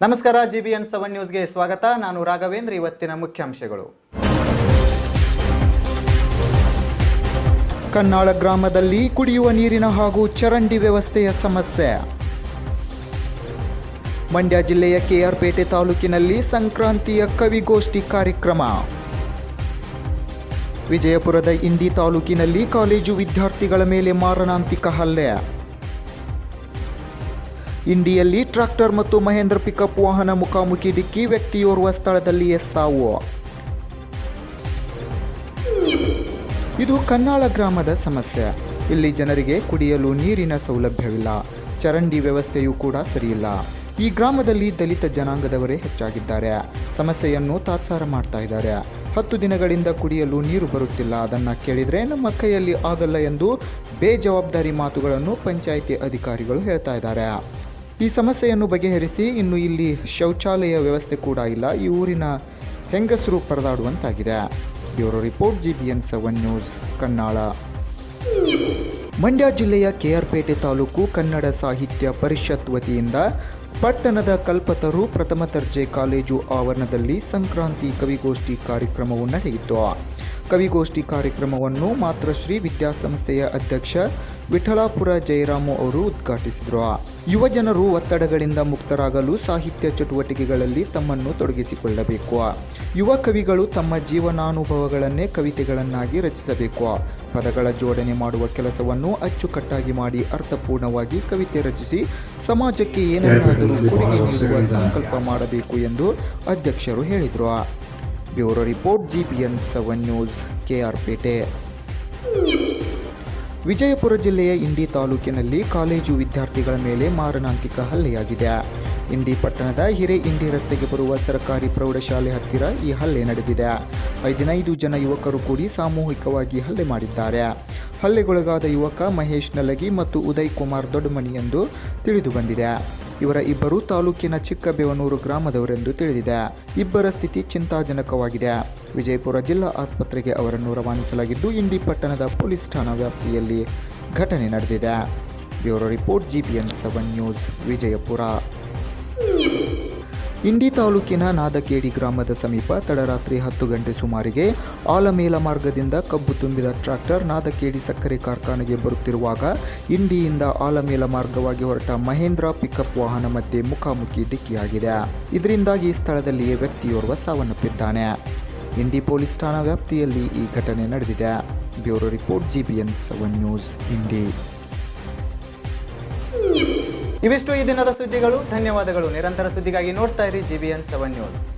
ನಮಸ್ಕಾರ G B N seven ನ್ಯೂಸ್ಗೆ ಸ್ವಾಗತ. ನಾನು ರಾಘವೇಂದ್ರ, ಇವತ್ತಿನ ಮುಖ್ಯಾಂಶಗಳು. ಕನ್ನಾಳ ಗ್ರಾಮದಲ್ಲಿ ಕುಡಿಯುವ ನೀರಿನ ಹಾಗೂ ಚರಂಡಿ ವ್ಯವಸ್ಥೆಯ ಸಮಸ್ಯೆ. ಮಂಡ್ಯ ಜಿಲ್ಲೆಯ ಕೆಆರ್ಪೇಟೆ ತಾಲೂಕಿನಲ್ಲಿ ಸಂಕ್ರಾಂತಿಯ ಕವಿಗೋಷ್ಠಿ ಕಾರ್ಯಕ್ರಮ. ವಿಜಯಪುರದ ಇಂಡಿ ತಾಲೂಕಿನಲ್ಲಿ ಕಾಲೇಜು ವಿದ್ಯಾರ್ಥಿಗಳ ಮೇಲೆ ಮಾರಣಾಂತಿಕ ಹಲ್ಲೆ. ಇಂಡಿಯಲ್ಲಿ ಟ್ರಾಕ್ಟರ್ ಮತ್ತು ಮಹೇಂದ್ರ ಪಿಕಪ್ ವಾಹನ ಮುಖಾಮುಖಿ ಡಿಕ್ಕಿ ವ್ಯಕ್ತಿಯೋರ್ವ ಸ್ಥಳದಲ್ಲಿಯೇ ಸಾವು. ಇದು ಕನ್ನಾಳ ಗ್ರಾಮದ ಸಮಸ್ಯೆ. ಇಲ್ಲಿ ಜನರಿಗೆ ಕುಡಿಯಲು ನೀರಿನ ಸೌಲಭ್ಯವಿಲ್ಲ. ಚರಂಡಿ ವ್ಯವಸ್ಥೆಯೂ ಕೂಡ ಸರಿಯಿಲ್ಲ. ಈ ಗ್ರಾಮದಲ್ಲಿ ದಲಿತ ಜನಾಂಗದವರೇ ಹೆಚ್ಚಾಗಿದ್ದಾರೆ. ಸಮಸ್ಯೆಯನ್ನು ತಾತ್ಸಾರ ಮಾಡ್ತಾ ಇದ್ದಾರೆ. ಹತ್ತು ದಿನಗಳಿಂದ ಕುಡಿಯಲು ನೀರು ಬರುತ್ತಿಲ್ಲ. ಅದನ್ನು ಕೇಳಿದರೆ ನಮ್ಮ ಕೈಯಲ್ಲಿ ಆಗಲ್ಲ ಎಂದು ಬೇಜವಾಬ್ದಾರಿ ಮಾತುಗಳನ್ನು ಪಂಚಾಯಿತಿ ಅಧಿಕಾರಿಗಳು ಹೇಳ್ತಾ ಇದ್ದಾರೆ. ಈ ಸಮಸ್ಯೆಯನ್ನು ಬಗೆಹರಿಸಿ ಇನ್ನು ಇಲ್ಲಿ ಶೌಚಾಲಯ ವ್ಯವಸ್ಥೆ ಕೂಡ ಇಲ್ಲ. ಈ ಊರಿನ ಹೆಂಗಸರು ಪರದಾಡುವಂತಾಗಿದೆ. Bureau report G B N seven news Kannal Mandya ಜಿಲ್ಲೆಯ ಕೆಆರ್ಪೇಟೆ ತಾಲೂಕು ಕನ್ನಡ ಸಾಹಿತ್ಯ ಪರಿಷತ್ ವತಿಯಿಂದ ಪಟ್ಟಣದ ಕಲ್ಪತರು ಪ್ರಥಮ ದರ್ಜೆ ಕಾಲೇಜು ಆವರಣದಲ್ಲಿ ಸಂಕ್ರಾಂತಿ ಕವಿಗೋಷ್ಠಿ ಕಾರ್ಯಕ್ರಮವು ನಡೆಯಿತು. ಕವಿಗೋಷ್ಠಿ ಕಾರ್ಯಕ್ರಮವನ್ನು ಮಾತೃಶ್ರೀ ವಿದ್ಯಾಸಂಸ್ಥೆಯ ಅಧ್ಯಕ್ಷ ವಿಠಲಾಪುರ ಜಯರಾಮು ಅವರು ಉದ್ಘಾಟಿಸಿದರು. ಯುವ ಜನರು ಒತ್ತಡಗಳಿಂದ ಮುಕ್ತರಾಗಲು ಸಾಹಿತ್ಯ ಚಟುವಟಿಕೆಗಳಲ್ಲಿ ತಮ್ಮನ್ನು ತೊಡಗಿಸಿಕೊಳ್ಳಬೇಕು. ಯುವ ಕವಿಗಳು ತಮ್ಮ ಜೀವನಾನುಭವಗಳನ್ನೇ ಕವಿತೆಗಳನ್ನಾಗಿ ರಚಿಸಬೇಕು. ಪದಗಳ ಜೋಡಣೆ ಮಾಡುವ ಕೆಲಸವನ್ನು ಅಚ್ಚುಕಟ್ಟಾಗಿ ಮಾಡಿ ಅರ್ಥಪೂರ್ಣವಾಗಿ ಕವಿತೆ ರಚಿಸಿ ಸಮಾಜಕ್ಕೆ ಏನನ್ನಾದರೂ ಕೊಡುಗೆ ನೀಡುವ ಸಂಕಲ್ಪ ಮಾಡಬೇಕು ಎಂದು ಅಧ್ಯಕ್ಷರು ಹೇಳಿದರು. Bureau report G B N seven news KR Pete Vijayapura ಜಿಲ್ಲೆಯ ಇಂಡಿ ತಾಲೂಕಿನಲ್ಲಿ ಕಾಲೇಜು ವಿದ್ಯಾರ್ಥಿಗಳ ಮೇಲೆ ಮಾರಣಾಂತಿಕ ಹಲ್ಲೆಯಾಗಿದೆ. ಇಂಡಿ ಪಟ್ಟಣದ ಹಿರೇ ಇಂಡಿ ರಸ್ತೆಗೆ ಬರುವ ಸರ್ಕಾರಿ ಪ್ರೌಢಶಾಲೆ ಹತ್ತಿರ ಈ ಹಲ್ಲೆ ನಡೆದಿದೆ. ಹದಿನೈದು ಜನ ಯುವಕರು ಕೂಡಿ ಸಾಮೂಹಿಕವಾಗಿ ಹಲ್ಲೆ ಮಾಡಿದ್ದಾರೆ. ಹಲ್ಲೆಗೊಳಗಾದ ಯುವಕ ಮಹೇಶ್ ನಲಗಿ ಮತ್ತು ಉದಯ್ ಕುಮಾರ್ ದೊಡ್ಡಮಣಿ ಎಂದು ತಿಳಿದು ಬಂದಿದೆ. ಇವರ ಇಬ್ಬರು ತಾಲೂಕಿನ ಚಿಕ್ಕಬೇವನೂರು ಗ್ರಾಮದವರೆಂದು ತಿಳಿದಿದೆ. ಇಬ್ಬರ ಸ್ಥಿತಿ ಚಿಂತಾಜನಕವಾಗಿದೆ. ವಿಜಯಪುರ ಜಿಲ್ಲಾ ಆಸ್ಪತ್ರೆಗೆ ಅವರನ್ನು ರವಾನಿಸಲಾಗಿದ್ದು, ಇಂಡಿ ಪಟ್ಟಣದ ಪೊಲೀಸ್ ಠಾಣಾ ವ್ಯಾಪ್ತಿಯಲ್ಲಿ ಘಟನೆ ನಡೆದಿದೆ. Bureau report GBN seven news Vijayapura. Indi ತಾಲೂಕಿನ ನಾದಕೇಡಿ ಗ್ರಾಮದ ಸಮೀಪ ತಡರಾತ್ರಿ ಹತ್ತು ಗಂಟೆ ಸುಮಾರಿಗೆ ಆಲಮೇಲ ಮಾರ್ಗದಿಂದ ಕಬ್ಬು ತುಂಬಿದ ಟ್ರಾಕ್ಟರ್ ನಾದಕೇಡಿ ಸಕ್ಕರೆ ಕಾರ್ಖಾನೆಗೆ ಬರುತ್ತಿರುವಾಗ ಇಂಡಿಯಿಂದ ಆಲಮೇಲ ಮಾರ್ಗವಾಗಿ ಹೊರಟ ಮಹೇಂದ್ರ ಪಿಕಪ್ ವಾಹನ ಮಧ್ಯೆ ಮುಖಾಮುಖಿ ಡಿಕ್ಕಿಯಾಗಿದೆ. ಇದರಿಂದಾಗಿ ಸ್ಥಳದಲ್ಲಿಯೇ ವ್ಯಕ್ತಿಯೋರ್ವ ಸಾವನ್ನಪ್ಪಿದ್ದಾನೆ. ಇಂಡಿ ಪೊಲೀಸ್ ಠಾಣಾ ವ್ಯಾಪ್ತಿಯಲ್ಲಿ ಈ ಘಟನೆ ನಡೆದಿದೆ. Bureau report, GBN seven news, Indi. ಇವಿಷ್ಟು ಈ ದಿನದ ಸುದ್ದಿಗಳು. ಧನ್ಯವಾದಗಳು. ನಿರಂತರ ಸುದ್ದಿಗಾಗಿ ನೋಡ್ತಾ ಇರಿ ಜಿಬಿಎನ್ ಸೆವೆನ್ ನ್ಯೂಸ್